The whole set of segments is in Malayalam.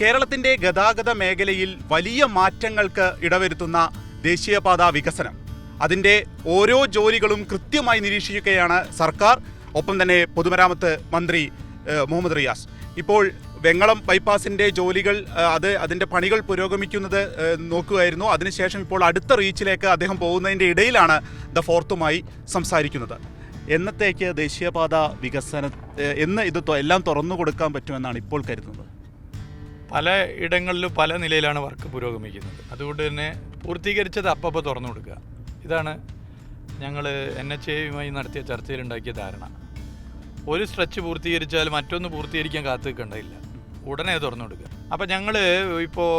കേരളത്തിന്റെ ഗതാഗത മേഖലയിൽ വലിയ മാറ്റങ്ങൾക്ക് ഇടവരുത്തുന്ന ദേശീയപാത വികസനം. അതിന്റെ ഓരോ ജോലികളും കൃത്യമായി നിരീക്ഷിക്കുകയാണ് സർക്കാർ. ഒപ്പം തന്നെ പൊതുമരാമത്ത് മന്ത്രി മുഹമ്മദ് റിയാസ്. ഇപ്പോൾ വെങ്ങളം ബൈപ്പാസിന്റെ ജോലികൾ അത് അതിന്റെ പണികൾ പുരോഗമിക്കുന്നത് നോക്കുകയായിരുന്നു. അതിനുശേഷം ഇപ്പോൾ അടുത്ത റീച്ചിലേക്ക് അദ്ദേഹം പോകുന്നതിന്റെ ഇടയിലാണ് ദ ഫോർത്തുമായി സംസാരിക്കുന്നത്. എന്നത്തേക്ക് ദേശീയപാത വികസന എന്ന് ഇത് എല്ലാം തുറന്നു കൊടുക്കാൻ പറ്റുമെന്നാണ് ഇപ്പോൾ കരുതുന്നത്? പല ഇടങ്ങളിലും പല നിലയിലാണ് വർക്ക് പുരോഗമിക്കുന്നത്. അതുകൊണ്ട് തന്നെ പൂർത്തീകരിച്ചത് അപ്പപ്പോൾ തുറന്നു കൊടുക്കുക. ഇതാണ് ഞങ്ങൾ എൻ എച്ച് എയുമായി നടത്തിയ ചർച്ചയിലുണ്ടാക്കിയ ധാരണ. ഒരു സ്ട്രെച്ച് പൂർത്തീകരിച്ചാൽ മറ്റൊന്ന് പൂർത്തീകരിക്കാൻ കാത്തു നിൽക്കേണ്ടതില്ല ഉടനെ തുറന്നു കൊടുക്കുക. അപ്പം ഞങ്ങൾ ഇപ്പോൾ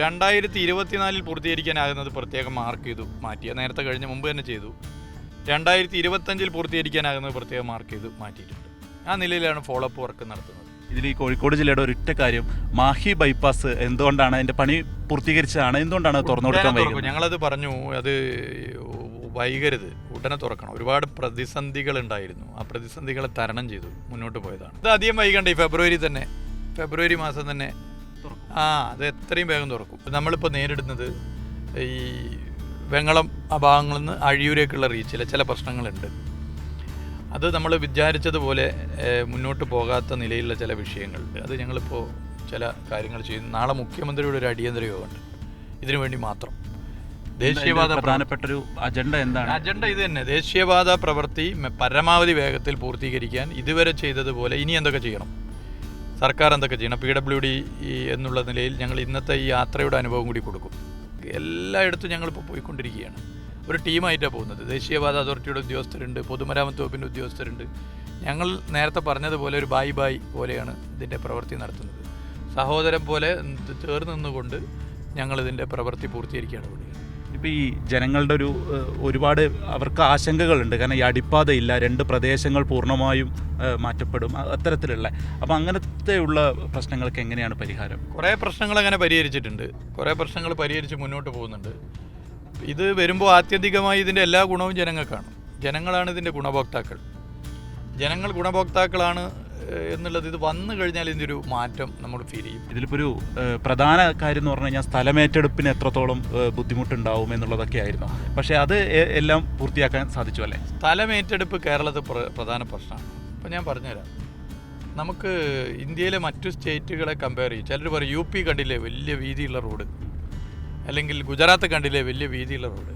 രണ്ടായിരത്തി ഇരുപത്തിനാലിൽ പൂർത്തീകരിക്കാനാകുന്നത് പ്രത്യേകം മാർക്ക് ചെയ്തു മാറ്റി. നേരത്തെ കഴിഞ്ഞ മുമ്പ് തന്നെ ചെയ്തു. രണ്ടായിരത്തി ഇരുപത്തഞ്ചിൽ പൂർത്തീകരിക്കാനാകുന്നത് പ്രത്യേകം മാർക്ക് ചെയ്തു മാറ്റിയിട്ടുണ്ട്. ആ നിലയിലാണ് ഫോളോ അപ്പ് വർക്ക് നടത്തുന്നത്. ഇതിൽ ഈ കോഴിക്കോട് ജില്ലയുടെ ഒരൊറ്റ കാര്യം മാഹി ബൈപ്പാസ് എന്തുകൊണ്ടാണ് അതിന്റെ പണി പൂർത്തീകരിച്ചതാണ്? എന്തുകൊണ്ടാണ് തുറന്നു കൊടുക്കാൻ വൈകുന്നത്? ഞങ്ങളത് പറഞ്ഞു അത് വൈകരുത്. ഉടനെ തുറക്കണം. ഒരുപാട് പ്രതിസന്ധികൾ ഉണ്ടായിരുന്നു. ആ പ്രതിസന്ധികളെ തരണം ചെയ്തു മുന്നോട്ട് പോയതാണ്. ഇത് അധികം വൈകണ്ട ഈ ഫെബ്രുവരി തന്നെ. ഫെബ്രുവരി മാസം തന്നെ. ആ അത് എത്രയും വേഗം തുറക്കും. നമ്മളിപ്പോൾ നേരിടുന്നത് ഈ വെങ്ങളം ആ ഭാഗങ്ങളിൽ നിന്ന് അഴിയൂരേക്കുള്ള റീച്ചിലെ ചില പ്രശ്നങ്ങളുണ്ട്. അത് നമ്മൾ വിചാരിച്ചതുപോലെ മുന്നോട്ട് പോകാത്ത നിലയിലുള്ള ചില വിഷയങ്ങളുണ്ട് അത് ഞങ്ങളിപ്പോൾ ചില കാര്യങ്ങൾ ചെയ്യുന്നു. നാളെ മുഖ്യമന്ത്രിയുടെ ഒരു അടിയന്തര യോഗമുണ്ട്. ഇതിനു വേണ്ടി മാത്രം. ദേശീയവാദ പ്രധാനപ്പെട്ട ഒരു അജണ്ട എന്താണ്? അജണ്ട ഇത് തന്നെ. ദേശീയവാദ പ്രവൃത്തി പരമാവധി വേഗത്തിൽ പൂർത്തീകരിക്കാൻ ഇതുവരെ ചെയ്തതുപോലെ ഇനി എന്തൊക്കെ ചെയ്യണം? സർക്കാർ എന്തൊക്കെ ചെയ്യണം? പി ഡബ്ല്യു ഡി എന്നുള്ള നിലയിൽ ഞങ്ങൾ ഇന്നത്തെ ഈ യാത്രയുടെ അനുഭവം കൂടി കൊടുക്കും. എല്ലായിടത്തും ഞങ്ങളിപ്പോൾ പോയിക്കൊണ്ടിരിക്കുകയാണ്. ഒരു ടീമായിട്ടാണ് പോകുന്നത്. ദേശീയപാത അതോറിറ്റിയുടെ ഉദ്യോഗസ്ഥരുണ്ട് പൊതുമരാമത്ത് വകുപ്പിന്റെ ഉദ്യോഗസ്ഥരുണ്ട്. ഞങ്ങൾ നേരത്തെ പറഞ്ഞതുപോലെ ഒരു ബായ് ബായ് പോലെയാണ് ഇതിന്റെ പ്രവൃത്തി നടത്തുന്നത്. സഹോദരം പോലെ ചേർന്ന് നിന്നുകൊണ്ട് ഞങ്ങളിതിന്റെ പ്രവൃത്തി പൂർത്തീകരിക്കുകയാണ് വേണ്ടിയത് ഇപ്പോൾ ഈ ജനങ്ങളുടെ ഒരു ഒരുപാട് അവർക്ക് ആശങ്കകളുണ്ട്. കാരണം ഈ അടിപ്പാതയില്ല രണ്ട് പ്രദേശങ്ങൾ പൂർണമായും മാറ്റപ്പെടും അത്തരത്തിലുള്ള. അപ്പം അങ്ങനത്തെയുള്ള പ്രശ്നങ്ങൾക്ക് എങ്ങനെയാണ് പരിഹാരം? കുറേ പ്രശ്നങ്ങൾ അങ്ങനെ പരിഹരിച്ചിട്ടുണ്ട്. കുറേ പ്രശ്നങ്ങൾ പരിഹരിച്ച് മുന്നോട്ട് പോകുന്നുണ്ട്. ഇത് വരുമ്പോൾ ആത്യന്തികമായി ഇതിന്റെ എല്ലാ ഗുണവും ജനങ്ങൾക്കാണ് ജനങ്ങളാണ് ഇതിന്റെ ഗുണഭോക്താക്കൾ. ജനങ്ങൾ ഗുണഭോക്താക്കളാണ് എന്നുള്ളത് ഇത് വന്നു കഴിഞ്ഞാൽ ഇതിന്റെ ഒരു മാറ്റം നമ്മൾ ഫീൽ ചെയ്യും. ഇതിലിപ്പോൾ ഒരു പ്രധാന കാര്യം എന്ന് പറഞ്ഞു കഴിഞ്ഞാൽ സ്ഥലമേറ്റെടുപ്പിന് എത്രത്തോളം ബുദ്ധിമുട്ടുണ്ടാവും എന്നുള്ളതൊക്കെ ആയിരുന്നു. പക്ഷേ അത് എല്ലാം പൂർത്തിയാക്കാൻ സാധിച്ചു അല്ലേ? സ്ഥലമേറ്റെടുപ്പ് കേരളത്തിൽ പ്രധാന പ്രശ്നമാണ്. അപ്പോൾ ഞാൻ പറഞ്ഞുതരാം. നമുക്ക് ഇന്ത്യയിലെ മറ്റു സ്റ്റേറ്റുകളെ കമ്പയർ ചെയ്യും. ചിലർ പറയും യു പി കണ്ടില്ലേ വലിയ വീതിയുള്ള റോഡ്. അല്ലെങ്കിൽ ഗുജറാത്ത് കണ്ടില്ലേ വലിയ വീതിയുള്ള റോഡ്?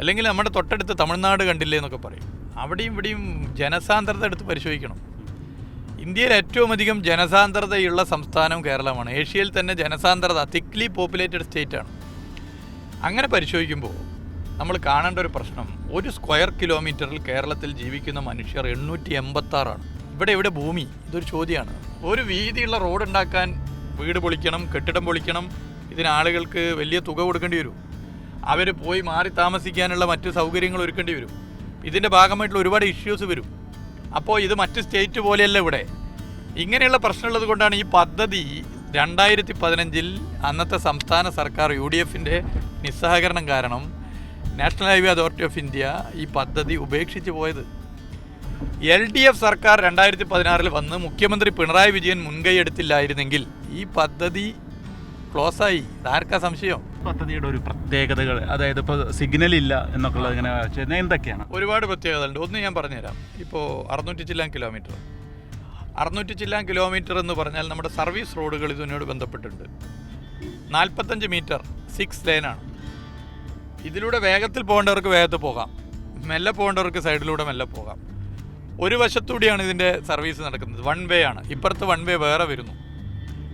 അല്ലെങ്കിൽ നമ്മുടെ തൊട്ടടുത്ത് തമിഴ്നാട് കണ്ടില്ലേ എന്നൊക്കെ പറയും. അവിടെയും ഇവിടെയും ജനസാന്ദ്രത എടുത്ത് പരിശോധിക്കണം. ഇന്ത്യയിൽ ഏറ്റവും അധികം ജനസാന്ദ്രതയുള്ള സംസ്ഥാനം കേരളമാണ്. ഏഷ്യയിൽ തന്നെ ജനസാന്ദ്രത തിക്ലി പോപ്പുലേറ്റഡ് സ്റ്റേറ്റാണ്. അങ്ങനെ പരിശോധിക്കുമ്പോൾ നമ്മൾ കാണേണ്ട ഒരു പ്രശ്നം ഒരു സ്ക്വയർ കിലോമീറ്ററിൽ കേരളത്തിൽ ജീവിക്കുന്ന മനുഷ്യർ എണ്ണൂറ്റി എൺപത്താറാണ് ഇവിടെ ഇവിടെ ഭൂമി? ഇതൊരു ചോദ്യമാണ്. ഒരു വീതിയുള്ള റോഡ് ഉണ്ടാക്കാൻ വീട് പൊളിക്കണം കെട്ടിടം പൊളിക്കണം ഇതിന് ആളുകൾക്ക് വലിയ തുക കൊടുക്കേണ്ടി വരും. അവർ പോയി മാറി താമസിക്കാനുള്ള മറ്റ് സൗകര്യങ്ങൾ ഒരുക്കേണ്ടി വരും. ഇതിന്റെ ഭാഗമായിട്ടുള്ള ഒരുപാട് ഇഷ്യൂസ് വരും. അപ്പോൾ ഇത് മറ്റ് സ്റ്റേറ്റ് പോലെയല്ല ഇവിടെ. ഇങ്ങനെയുള്ള പ്രശ്നമുള്ളത് കൊണ്ടാണ് ഈ പദ്ധതി രണ്ടായിരത്തി പതിനഞ്ചിൽ അന്നത്തെ സംസ്ഥാന സർക്കാർ യു ഡി എഫിന്റെ നിസ്സഹകരണം കാരണം national highway authority of India ഈ പദ്ധതി ഉപേക്ഷിച്ച് പോയത്. എൽ ഡി എഫ് സർക്കാർ രണ്ടായിരത്തി പതിനാറിൽ വന്ന് മുഖ്യമന്ത്രി പിണറായി വിജയൻ മുൻകൈ എടുത്തില്ലായിരുന്നെങ്കിൽ ഈ പദ്ധതി ക്ലോസായി. ആർക്കാ സംശയം? പദ്ധതിയുടെ ഒരു പ്രത്യേകതകൾ അതായത് ഇപ്പോൾ സിഗ്നൽ ഇല്ല എന്നൊക്കെ ഉള്ളത് ഇങ്ങനെ എന്തൊക്കെയാണ്? ഒരുപാട് പ്രത്യേകതകളുണ്ട്. ഒന്ന് ഞാൻ പറഞ്ഞുതരാം. ഇപ്പോൾ അറുന്നൂറ്റി ചില്ലാൻ കിലോമീറ്റർ അറുന്നൂറ്റി ചില്ലാൻ കിലോമീറ്റർ എന്ന് പറഞ്ഞാൽ നമ്മുടെ സർവീസ് റോഡുകൾ ഇതിനോട് ബന്ധപ്പെട്ടിട്ടുണ്ട്. നാൽപ്പത്തഞ്ച് മീറ്റർ സിക്സ് ലെയിനാണ് ഇതിലൂടെ വേഗത്തിൽ പോകേണ്ടവർക്ക് വേഗത്തിൽ പോകാം. മെല്ലെ പോകേണ്ടവർക്ക് സൈഡിലൂടെ മെല്ലെ പോകാം. ഒരു വശത്തൂടിയാണ് ഇതിന്റെ സർവീസ് നടക്കുന്നത്. വൺ വേ ആണ്. ഇപ്പുറത്ത് വൺ വേ വേറെ വരുന്നു.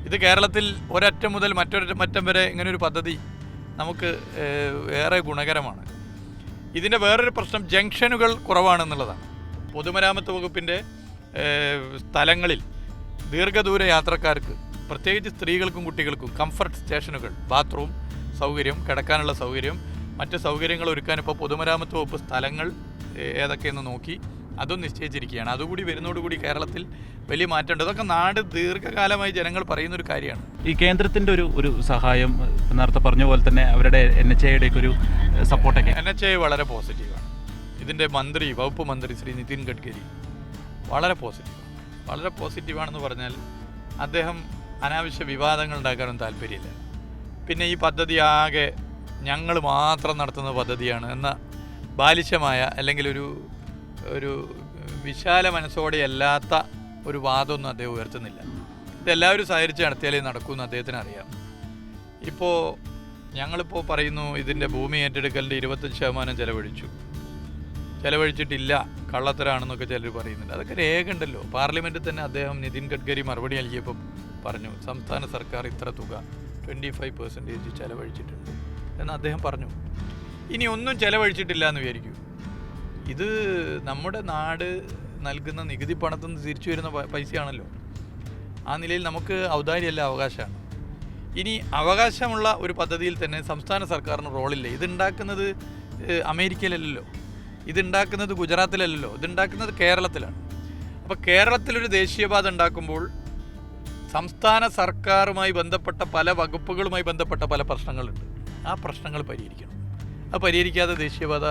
ഇത് കേരളത്തിൽ ഒരറ്റം മുതൽ മറ്റൊരറ്റം വരെ ഇങ്ങനെ ഒരു പദ്ധതി നമുക്ക് ഏറെ ഗുണകരമാണ്. ഇതിന്റെ വേറൊരു പ്രശ്നം ജംഗ്ഷനുകൾ കുറവാണെന്നുള്ളതാണ്. പൊതുമരാമത്ത് വകുപ്പിന്റെ സ്ഥലങ്ങളിൽ ദീർഘദൂര യാത്രക്കാർക്ക് പ്രത്യേകിച്ച് സ്ത്രീകൾക്കും കുട്ടികൾക്കും കംഫർട്ട് സ്റ്റേഷനുകൾ ബാത്റൂം സൗകര്യം കിടക്കാനുള്ള സൗകര്യം മറ്റ് സൗകര്യങ്ങൾ ഒരുക്കാൻ ഇപ്പോൾ പൊതുമരാമത്ത് വകുപ്പ് സ്ഥലങ്ങൾ ഏതൊക്കെയെന്ന് നോക്കി അതും നിശ്ചയിച്ചിരിക്കുകയാണ്. അതുകൂടി വരുന്നതോടുകൂടി കേരളത്തിൽ വലിയ മാറ്റമുണ്ട്. അതൊക്കെ നാട് ദീർഘകാലമായി ജനങ്ങൾ പറയുന്ന ഒരു കാര്യമാണ്. ഈ കേന്ദ്രത്തിന്റെ ഒരു ഒരു സഹായം നേരത്തെ പറഞ്ഞ പോലെ തന്നെ അവരുടെ എൻ എച്ച് ഐയുടെ ഒക്കെ ഒരു സപ്പോർട്ടൊക്കെ. എൻ എച്ച് ഐ വളരെ പോസിറ്റീവാണ്. ഇതിന്റെ മന്ത്രി വകുപ്പ് മന്ത്രി ശ്രീ നിതിൻ ഗഡ്കരി വളരെ പോസിറ്റീവാണ്. വളരെ പോസിറ്റീവാണെന്ന് പറഞ്ഞാൽ അദ്ദേഹം അനാവശ്യ വിവാദങ്ങൾ ഉണ്ടാക്കാനും താല്പര്യമില്ല. പിന്നെ ഈ പദ്ധതി ആകെ ഞങ്ങൾ മാത്രം നടത്തുന്ന പദ്ധതിയാണ് എന്ന ബാലിശമായ അല്ലെങ്കിൽ ഒരു ഒരു വിശാല മനസ്സോടെ അല്ലാത്ത ഒരു വാദമൊന്നും അദ്ദേഹം ഉയർത്തുന്നില്ല. ഇതെല്ലാവരും സഹകരിച്ച് നടത്തിയാലേ നടക്കുമെന്ന് അദ്ദേഹത്തിന് അറിയാം. ഇപ്പോൾ ഞങ്ങളിപ്പോൾ പറയുന്നു ഇതിന്റെ ഭൂമി ഏറ്റെടുക്കലിന്റെ ഇരുപത്തഞ്ച് ശതമാനം ചിലവഴിച്ചു. ചിലവഴിച്ചിട്ടില്ല കള്ളത്തരാണെന്നൊക്കെ ചിലർ പറയുന്നുണ്ട്. അതൊക്കെ രേഖ ഉണ്ടല്ലോ പാർലമെന്റിൽ തന്നെ അദ്ദേഹം നിതിൻ ഗഡ്കരി മറുപടി നൽകിയപ്പോൾ പറഞ്ഞു സംസ്ഥാന സർക്കാർ ഇത്ര തുക ട്വന്റി ഫൈവ് പെർസെന്റേജ് ചിലവഴിച്ചിട്ടുണ്ട് എന്ന് അദ്ദേഹം പറഞ്ഞു. ഇനി ഒന്നും ചിലവഴിച്ചിട്ടില്ല എന്ന് വിചാരിക്കൂ. ഇത് നമ്മുടെ നാട് നൽകുന്ന നികുതി പണത്തിൽ നിന്ന് തിരിച്ചു വരുന്ന പൈസയാണല്ലോ. ആ നിലയിൽ നമുക്ക് ഔദാര്യമല്ല അവകാശമാണ്. ഇനി അവകാശമുള്ള ഒരു പദ്ധതിയിൽ തന്നെ സംസ്ഥാന സർക്കാരിന് റോളില്ല. ഇതുണ്ടാക്കുന്നത് അമേരിക്കയിലല്ലല്ലോ. ഇതുണ്ടാക്കുന്നത് ഗുജറാത്തിലല്ലല്ലോ. ഇതുണ്ടാക്കുന്നത് കേരളത്തിലാണ്. അപ്പോൾ കേരളത്തിലൊരു ദേശീയപാത ഉണ്ടാക്കുമ്പോൾ സംസ്ഥാന സർക്കാരുമായി ബന്ധപ്പെട്ട പല വകുപ്പുകളുമായി ബന്ധപ്പെട്ട പല പ്രശ്നങ്ങളുണ്ട്. ആ പ്രശ്നങ്ങൾ പരിഹരിക്കണം. അത് പരിഹരിക്കാതെ ദേശീയപാത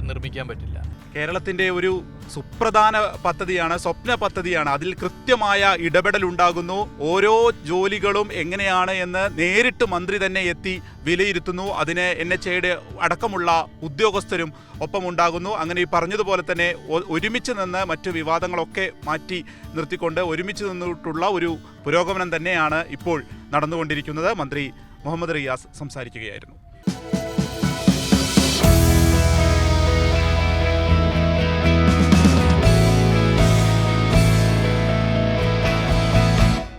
നിർമ്മിക്കാൻ പറ്റില്ല. കേരളത്തിന്റെ ഒരു സുപ്രധാന പദ്ധതിയാണ് സ്വപ്ന പദ്ധതിയാണ്. അതിൽ കൃത്യമായ ഇടപെടൽ ഉണ്ടാകുന്നു. ഓരോ ജോലികളും എങ്ങനെയാണ് എന്ന് നേരിട്ട് മന്ത്രി തന്നെ എത്തി വിലയിരുത്തുന്നു. അതിന് എൻ എച്ച് ഐയുടെ അടക്കമുള്ള ഉദ്യോഗസ്ഥരും ഒപ്പം ഉണ്ടാകുന്നു. അങ്ങനെ ഈ പറഞ്ഞതുപോലെ തന്നെ ഒരുമിച്ച് നിന്ന് മറ്റു വിവാദങ്ങളൊക്കെ മാറ്റി നിർത്തിക്കൊണ്ട് ഒരുമിച്ച് നിന്നിട്ടുള്ള ഒരു പുരോഗമനം തന്നെയാണ് ഇപ്പോൾ നടന്നുകൊണ്ടിരിക്കുന്നത്. മന്ത്രി മുഹമ്മദ് റിയാസ് സംസാരിക്കുകയായിരുന്നു.